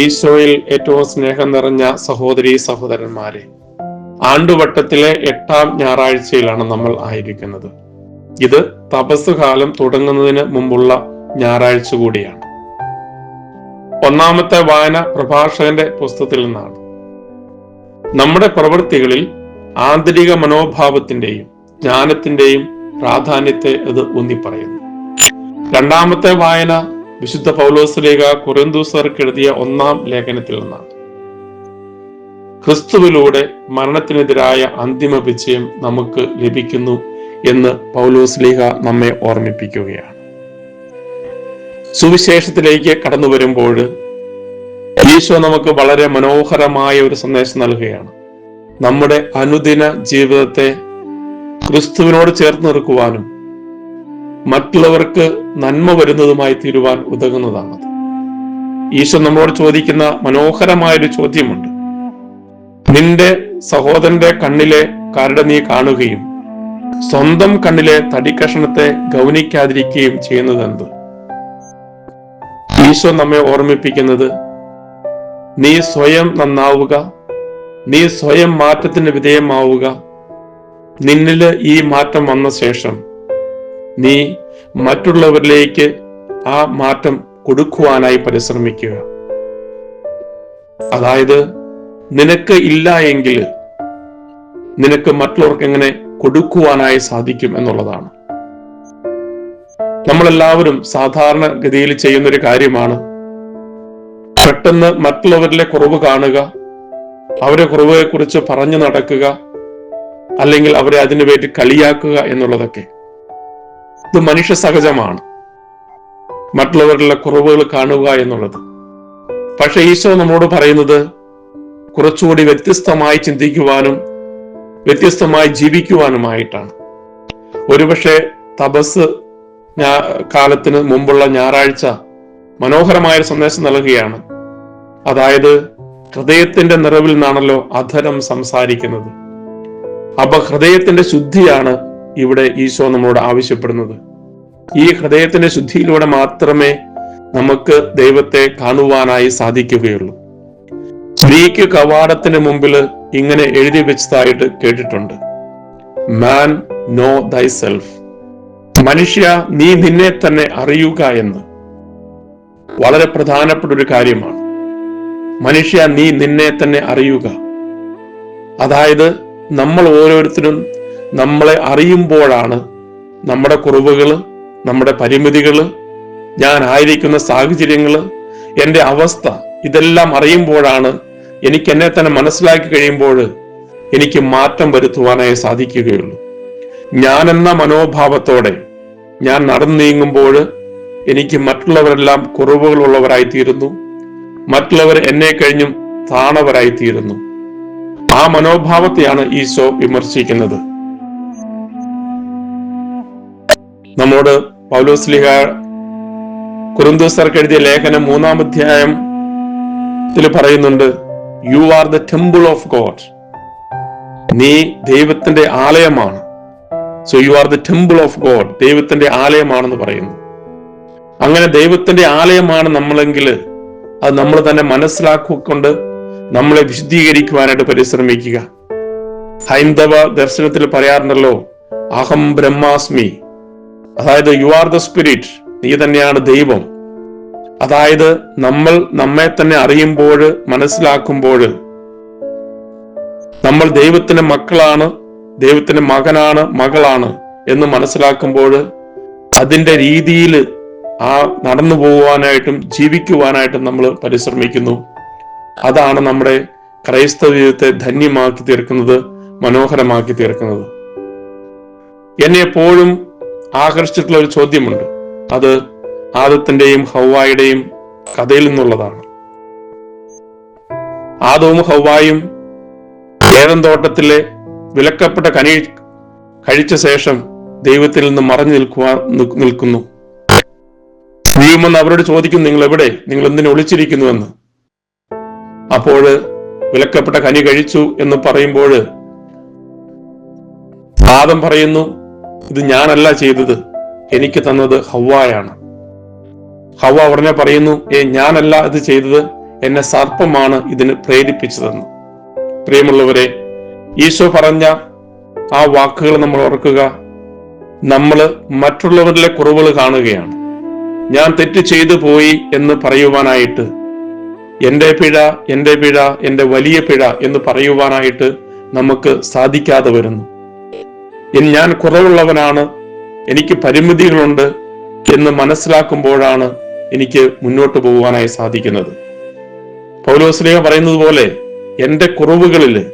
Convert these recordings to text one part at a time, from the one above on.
ഈശോയിൽ ഏറ്റവും സ്നേഹം നിറഞ്ഞ സഹോദരി സഹോദരന്മാരെ ആണ്ടുവട്ടത്തിലെ എട്ടാം ഞായറാഴ്ചയിലാണ് നമ്മൾ ആയിരിക്കുന്നത്. ഇത് തപസ് കാലം തുടങ്ങുന്നതിന് മുമ്പുള്ള ഞായറാഴ്ച കൂടിയാണ്. ഒന്നാമത്തെ വായന പ്രഭാഷകന്റെ പുസ്തകത്തിൽ നിന്നാണ്. നമ്മുടെ പ്രവൃത്തികളിൽ ആന്തരിക മനോഭാവത്തിന്റെയും ജ്ഞാനത്തിന്റെയും പ്രാധാന്യത്തെ ഇത് ഊന്നിപ്പറയുന്നു. രണ്ടാമത്തെ വായന വിശുദ്ധ പൗലോസ്ലേഖ കുറിന്തൂസർക്ക് എഴുതിയ ഒന്നാം ലേഖനത്തിൽ നിന്നാണ് ക്രിസ്തുവിലൂടെ മരണത്തിനെതിരായ അന്തിമ വിജയം നമുക്ക് ലഭിക്കുന്നു എന്ന് പൗലോസ്ലീഹ നമ്മെ ഓർമ്മിപ്പിക്കുകയാണ്. സുവിശേഷത്തിലേക്ക് കടന്നു വരുമ്പോൾ ഈശോ നമുക്ക് വളരെ മനോഹരമായ ഒരു സന്ദേശം നൽകുകയാണ്. നമ്മുടെ അനുദിന ജീവിതത്തെ ക്രിസ്തുവിനോട് ചേർത്ത് നിൽക്കുവാനും മറ്റുള്ളവർക്ക് നന്മ വരുന്നതുമായി തീരുവാൻ ഉതകുന്നതാണത് ഈശോ നമ്മളോട് ചോദിക്കുന്ന മനോഹരമായൊരു ചോദ്യമുണ്ട്. നിന്റെ സഹോദരന്റെ കണ്ണിലെ കരട് നീ കാണുകയും സ്വന്തം കണ്ണിലെ തടിക്കഷണത്തെ ഗൗനിക്കാതിരിക്കുകയും ചെയ്യുന്നത് എന്ത് ഈശോ നമ്മെ ഓർമ്മിപ്പിക്കുന്നത് നീ സ്വയം നന്നാവുക നീ സ്വയം മാറ്റത്തിന് വിധേയമാവുക. നിന്നിൽ ഈ മാറ്റം വന്ന ശേഷം നീ മറ്റുള്ളവരിലേക്ക് ആ മാറ്റം കൊടുക്കുവാനായി പരിശ്രമിക്കുക. അതായത് നിനക്ക് ഇല്ല എങ്കിൽ നിനക്ക് മറ്റുള്ളവർക്ക് എങ്ങനെ കൊടുക്കുവാനായി സാധിക്കും എന്നുള്ളതാണ്. നമ്മളെല്ലാവരും സാധാരണ ഗതിയിൽ ചെയ്യുന്ന ഒരു കാര്യമാണ് പെട്ടെന്ന് മറ്റുള്ളവരിലെ കുറവ് കാണുക അവരെ കുറവുകളെ കുറിച്ച് പറഞ്ഞു നടക്കുക അല്ലെങ്കിൽ അവരെ അതിനു വേണ്ടി കളിയാക്കുക എന്നുള്ളതൊക്കെ. ഇത് മനുഷ്യ സഹജമാണ്. മറ്റുള്ളവരിലെ കുറവുകൾ കാണുക എന്നുള്ളത്. പക്ഷെ ഈശോ നമ്മോട് പറയുന്നത് കുറച്ചുകൂടി വ്യത്യസ്തമായി ചിന്തിക്കുവാനും വ്യത്യസ്തമായി ജീവിക്കുവാനുമായിട്ടാണ്. ഒരുപക്ഷെ തപസ് കാലത്തിന് മുമ്പുള്ള ഞായറാഴ്ച മനോഹരമായ ഒരു സന്ദേശം നൽകുകയാണ്. അതായത് ഹൃദയത്തിന്റെ നിറവിൽ നിന്നാണല്ലോ അധരം സംസാരിക്കുന്നത്. അപ്പൊ ഹൃദയത്തിന്റെ ശുദ്ധിയാണ് ഇവിടെ ഈശോ നമ്മളോട് ആവശ്യപ്പെടുന്നത്. ഈ ഹൃദയത്തിന്റെ ശുദ്ധിയിലൂടെ മാത്രമേ നമുക്ക് ദൈവത്തെ കാണുവാനായി സാധിക്കുകയുള്ളൂ. സ്ത്രീക്ക് കവാടത്തിന് മുമ്പിൽ ഇങ്ങനെ എഴുതി വെച്ചതായിട്ട് കേട്ടിട്ടുണ്ട്. മാൻ നോ ദൈ സെൽഫ് മനുഷ്യ നീ നിന്നെ തന്നെ അറിയുക എന്ന്. വളരെ പ്രധാനപ്പെട്ട ഒരു കാര്യമാണ്. മനുഷ്യ നീ നിന്നെ തന്നെ അറിയുക. അതായത് നമ്മൾ ഓരോരുത്തരും നമ്മളെ അറിയുമ്പോഴാണ് നമ്മുടെ കുറവുകൾ നമ്മുടെ പരിമിതികൾ ഞാൻ ആയിരിക്കുന്ന സാഹചര്യങ്ങൾ എന്റെ അവസ്ഥ ഇതെല്ലാം അറിയുമ്പോഴാണ് എനിക്ക് എന്നെ തന്നെ മനസ്സിലാക്കി കഴിയുമ്പോൾ എനിക്ക് മാറ്റം വരുത്തുവാനായി സാധിക്കുകയുള്ളൂ. ഞാൻ എന്ന മനോഭാവത്തോടെ ഞാൻ നടന്നു നീങ്ങുമ്പോൾ എനിക്ക് മറ്റുള്ളവരെല്ലാം കുറവുകളുള്ളവരായി തീരുന്നു മറ്റുള്ളവർ എന്നെ കഴിഞ്ഞും താണവരായി തീരുന്നു ആ മനോഭാവത്തെയാണ് ഈശോ വിമർശിക്കുന്നത്. നമ്മോട് പൗലോസ്ലിഹ കുറുന്തോസർക്ക് എഴുതിയ ലേഖനം മൂന്നാം അധ്യായം പറയുന്നുണ്ട് you are the temple of God നീ ദൈവത്തിന്റെ ആലയമാണ്. So you are the temple of God ദൈവത്തിന്റെ ആലയമാണെന്ന് പറയുന്നു. അങ്ങനെ ദൈവത്തിന്റെ ആലയമാണ് നമ്മളെങ്കിൽ അത് നമ്മൾ തന്നെ മനസ്സിലാക്കിക്കൊണ്ട് നമ്മളെ വിശദീകരിക്കുവാനായിട്ട് പരിശ്രമിക്കുക. ഹൈന്ദവ ദർശനത്തിൽ പറയാറുണ്ടല്ലോ അഹം ബ്രഹ്മാസ്മി. അതായത് യു ആർ ദ സ്പിരിറ്റ് നീ തന്നെയാണ് ദൈവം. അതായത് നമ്മൾ നമ്മെ തന്നെ അറിയുമ്പോൾ മനസ്സിലാക്കുമ്പോൾ. നമ്മൾ ദൈവത്തിന്റെ മക്കളാണ് ദൈവത്തിന്റെ മകനാണ് മകളാണ് എന്ന് മനസ്സിലാക്കുമ്പോൾ അതിന്റെ രീതിയിൽ ആ നടന്നു പോകുവാനായിട്ടും ജീവിക്കുവാനായിട്ടും നമ്മൾ പരിശ്രമിക്കുന്നു. അതാണ് നമ്മുടെ ക്രൈസ്തവ ജീവിതത്തെ ധന്യമാക്കി തീർക്കുന്നത് മനോഹരമാക്കി തീർക്കുന്നത്. എന്നെ എപ്പോഴും ആകർഷിച്ചിട്ടുള്ള ഒരു ചോദ്യമുണ്ട്. അത് ആദത്തിന്റെയും ഹൗവായുടെയും കഥയിൽ നിന്നുള്ളതാണ്. ആദവും ഹൗവായും ഏതൻ തോട്ടത്തിലെ വിലക്കപ്പെട്ട കനി കഴിച്ച ശേഷം ദൈവത്തിൽ നിന്ന് മറഞ്ഞു നിൽക്കുവാൻ നിൽക്കുന്നു. ദൈവമെന്ന് അവരോട് ചോദിക്കുന്നു നിങ്ങൾ എവിടെ നിങ്ങൾ എന്തിനു ഒളിച്ചിരിക്കുന്നുവെന്ന്? അപ്പോൾ വിലക്കപ്പെട്ട കനി കഴിച്ചു എന്ന് പറയുമ്പോൾ ആദം പറയുന്നു ഇത് ഞാനല്ല ചെയ്തത്. എനിക്ക് തന്നത് ഹവ്വായാണ്. ഹവ്വ ഉടനെ പറയുന്നു ഏ ഞാനല്ല ഇത് ചെയ്തത്. എന്നെ സർപ്പമാണ് ഇതിന് പ്രേരിപ്പിച്ചതെന്ന്. പ്രിയമുള്ളവരെ ഈശോ പറഞ്ഞ ആ വാക്കുകൾ നമ്മൾ ഓർക്കുക. നമ്മൾ മറ്റുള്ളവരിലെ കുറവുകൾ കാണുകയാണ്. ഞാൻ തെറ്റ് ചെയ്തു പോയി എന്ന് പറയുവാനായിട്ട് എന്റെ പിഴ എന്റെ പിഴ എന്റെ വലിയ പിഴ എന്ന് പറയുവാനായിട്ട് നമുക്ക് സാധിക്കാതെ വരുന്നു. ഞാൻ കുറവുള്ളവനാണ്. എനിക്ക് പരിമിതികളുണ്ട് എന്ന് മനസ്സിലാക്കുമ്പോഴാണ് എനിക്ക് മുന്നോട്ട് പോകുവാനായി സാധിക്കുന്നത്. പൗലോസ്ലിഹ പറയുന്നത് പോലെ എന്റെ കുറവുകളിൽ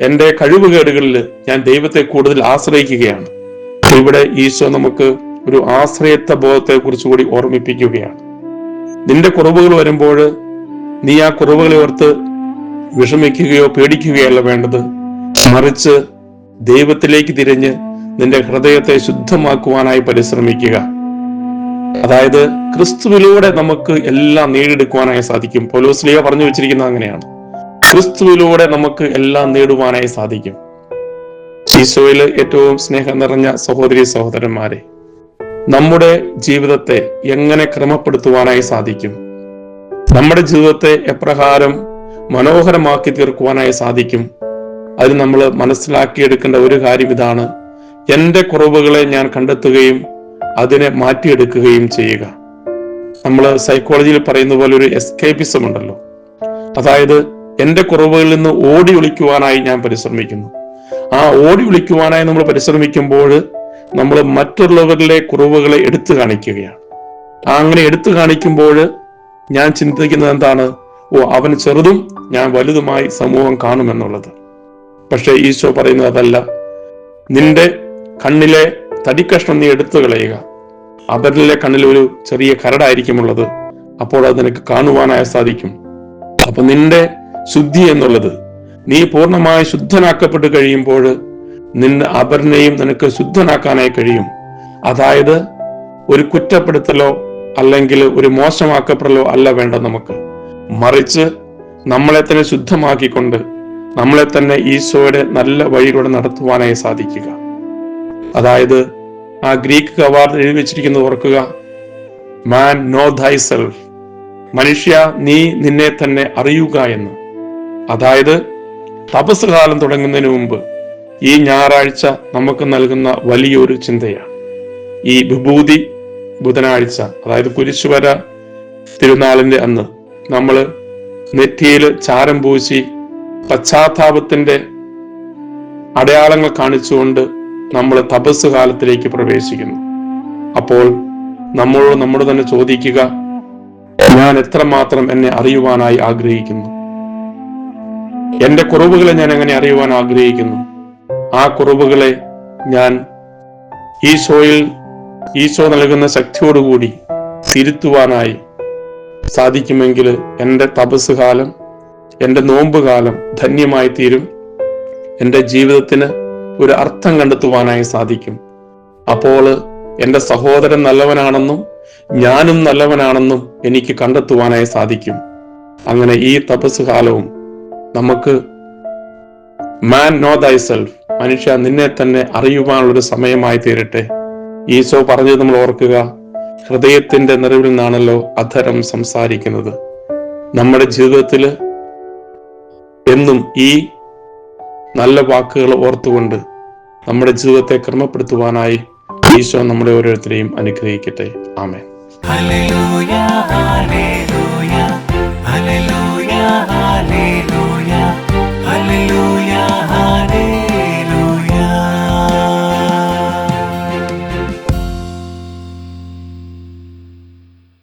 എന്റെ കഴിവുകേടുകളിൽ ഞാൻ ദൈവത്തെ കൂടുതൽ ആശ്രയിക്കുകയാണ്. ഇവിടെ ഈശോ നമുക്ക് ഒരു ആശ്രയത്വ ബോധത്തെ കുറിച്ച് കൂടി ഓർമ്മിപ്പിക്കുകയാണ്. നിന്റെ കുറവുകൾ വരുമ്പോൾ നീ ആ കുറവുകളെ ഓർത്ത് വിഷമിക്കുകയോ പേടിക്കുകയല്ല വേണ്ടത്. മറിച്ച് ദൈവത്തിലേക്ക് തിരിഞ്ഞ് നിന്റെ ഹൃദയത്തെ ശുദ്ധമാക്കുവാനായി പരിശ്രമിക്കുക. അതായത് ക്രിസ്തുവിലൂടെ നമുക്ക് എല്ലാം നേടിയെടുക്കുവാനായി സാധിക്കും. പൊലോസ്ലിയ പറഞ്ഞു വെച്ചിരിക്കുന്നത് അങ്ങനെയാണ്. ക്രിസ്തുവിലൂടെ നമുക്ക് എല്ലാം നേടുവാനായി സാധിക്കും. ഈശോയിൽ ഏറ്റവും സ്നേഹം നിറഞ്ഞ സഹോദരി സഹോദരന്മാരെ നമ്മുടെ ജീവിതത്തെ എങ്ങനെ ക്രമപ്പെടുത്തുവാനായി സാധിക്കും? നമ്മുടെ ജീവിതത്തെ എപ്രകാരം മനോഹരമാക്കി തീർക്കുവാനായി സാധിക്കും? അത് നമ്മൾ മനസ്സിലാക്കിയെടുക്കേണ്ട ഒരു കാര്യം ഇതാണ്. എന്റെ കുറവുകളെ ഞാൻ കണ്ടെത്തുകയും അതിനെ മാറ്റിയെടുക്കുകയും ചെയ്യുക. നമ്മൾ സൈക്കോളജിയിൽ പറയുന്ന പോലെ ഒരു എസ്കേപ്പിസം ഉണ്ടല്ലോ. അതായത് എന്റെ കുറവുകളിൽ നിന്ന് ഓടി ഒളിക്കുവാനായി ഞാൻ പരിശ്രമിക്കുന്നു. ആ ഓടി ഒളിക്കുവാനായി നമ്മൾ പരിശ്രമിക്കുമ്പോൾ നമ്മൾ മറ്റുള്ളവരിലെ കുറവുകളെ എടുത്തു കാണിക്കുകയാണ്. ആ അങ്ങനെ എടുത്തു കാണിക്കുമ്പോൾ ഞാൻ ചിന്തിക്കുന്നത് എന്താണ്? ഓ അവൻ ചെറുതും ഞാൻ വലുതുമായി സമൂഹം കാണുമെന്നുള്ളത്. പക്ഷെ ഈശോ പറയുന്നത് അതല്ല നിന്റെ കണ്ണിലെ തടിക്കഷ്ണം നീ എടുത്തു കളയുക. അവരിലെ കണ്ണിൽ ഒരു ചെറിയ കരടായിരിക്കുമുള്ളത്. അപ്പോൾ അത് നിനക്ക് കാണുവാനായി സാധിക്കും. അപ്പൊ നിന്റെ ശുദ്ധി എന്നുള്ളത് നീ പൂർണമായി ശുദ്ധനാക്കപ്പെട്ട് കഴിയുമ്പോൾ നിന്റെ അപരനെയും നിനക്ക് ശുദ്ധനാക്കാനായി കഴിയും. അതായത് ഒരു കുറ്റപ്പെടുത്തലോ അല്ലെങ്കിൽ ഒരു മോശമാക്കപ്പെടലോ അല്ല വേണ്ട നമുക്ക്. മറിച്ച് നമ്മളെ തന്നെ ശുദ്ധമാക്കിക്കൊണ്ട് നമ്മളെ തന്നെ ഈശോയുടെ നല്ല വഴിയിലൂടെ നടത്തുവാനായി സാധിക്കുക. അതായത് ആ ഗ്രീക്ക് കവാർഡ് എഴുതി വെച്ചിരിക്കുന്നത് ഓർക്കുക മാൻ നോ ദൈ സെൽഫ് മനുഷ്യ നീ നിന്നെ തന്നെ അറിയുക എന്ന്. അതായത് തപസ് കാലം തുടങ്ങുന്നതിന് മുമ്പ് ഈ ഞായറാഴ്ച നമുക്ക് നൽകുന്ന വലിയൊരു ചിന്തയാണ്. ഈ വിഭൂതി ബുധനാഴ്ച അതായത് കുരിശുവര തിരുനാളിന്റെ അന്ന് നമ്മൾ നെറ്റിയിൽ ചാരം പൂശി പശ്ചാത്താപത്തിന്റെ അടയാളങ്ങൾ കാണിച്ചുകൊണ്ട് നമ്മൾ തപസ് കാലത്തിലേക്ക് പ്രവേശിക്കുന്നു. അപ്പോൾ നമ്മളോട് നമ്മോട് തന്നെ ചോദിക്കുക ഞാൻ എത്രമാത്രം എന്നെ അറിയുവാനായി ആഗ്രഹിക്കുന്നു? എന്റെ കുറവുകളെ ഞാൻ എങ്ങനെ അറിയുവാൻ ആഗ്രഹിക്കുന്നു? ആ കുറവുകളെ ഞാൻ ഈശോയിൽ ഈശോ നൽകുന്ന ശക്തിയോടുകൂടി തിരുത്തുവാനായി സാധിക്കുമെങ്കിൽ എന്റെ തപസ് കാലം എന്റെ നോമ്പ് കാലം ധന്യമായി തീരും. എന്റെ ജീവിതത്തിന് ഒരു അർത്ഥം കണ്ടെത്തുവാനായി സാധിക്കും. അപ്പോൾ എന്റെ സഹോദരൻ നല്ലവനാണെന്നും ഞാനും നല്ലവനാണെന്നും എനിക്ക് കണ്ടെത്തുവാനായി സാധിക്കും. അങ്ങനെ ഈ തപസ് കാലവും നമുക്ക് മാൻ നോ ദൈ സെൽഫ് മനുഷ്യ നിന്നെ തന്നെ അറിയുവാനുള്ളൊരു സമയമായി തീരട്ടെ. ഈശോ പറഞ്ഞത് നമ്മൾ ഓർക്കുക ഹൃദയത്തിന്റെ നിറവിൽ നിന്നാണല്ലോ അധരം സംസാരിക്കുന്നത്. നമ്മുടെ ജീവിതത്തിൽ എന്നും ഈ നല്ല വാക്കുകൾ ഓർത്തുകൊണ്ട് നമ്മുടെ ജീവിതത്തെ ക്രമപ്പെടുത്തുവാനായി ഈശോ നമ്മുടെ ഓരോരുത്തരെയും അനുഗ്രഹിക്കട്ടെ. ആമേൻ. hallelujah,